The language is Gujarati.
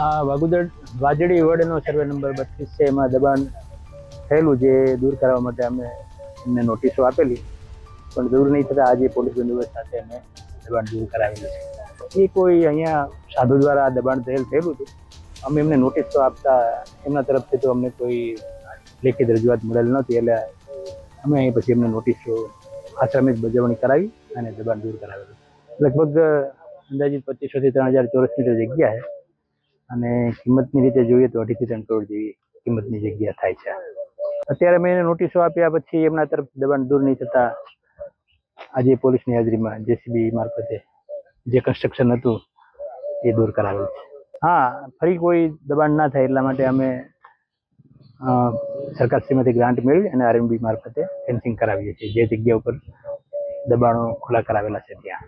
આ વાગુદર વાજડી વડનો સર્વે નંબર બત્રીસ છે, એમાં દબાણ થયેલું જે દૂર કરવા માટે અમે એમને નોટિસો આપેલી. પણ દૂર નહીં થતાં આજે પોલીસ બંદોબસ્ત સાથે અમે દબાણ દૂર કરાવેલું છે. એ કોઈ અહીંયા સાધુ દ્વારા આ દબાણ થયેલ થયેલું હતું. અમે એમને નોટિસ તો આપતા એમના તરફથી તો અમને કોઈ લેખિત રજૂઆત મળેલ નહોતી. એટલે અમે અહીં પછી એમને નોટિસો આશ્રમિક બજવણી કરાવી અને દબાણ દૂર કરાવેલું. લગભગ અંદાજિત પચીસોથી ત્રણ હજાર ચોરસ મીટર જગ્યા છે. અને કિંમતની રીતે જોઈએ તો અઢીથી ત્રણ કરોડ જેવી કિંમતની જગ્યા થાય છે. અત્યારે મેં એને નોટિસો આપ્યા પછી એમના તરફ દબાણ દૂર નહીં થતા આજે પોલીસની હાજરીમાં જેસીબી મારફતે જે કન્સ્ટ્રક્શન હતું એ દૂર કરાવેલ છે. હા, ફરી કોઈ દબાણ ના થાય એટલા માટે અમે સરકારશ્રીમાંથી ગ્રાન્ટ મેળવી અને આરએમબી મારફતે ફેન્સિંગ કરાવીએ છીએ. જે જગ્યા ઉપર દબાણો ખુલ્લા કરાવેલા છે ત્યાં.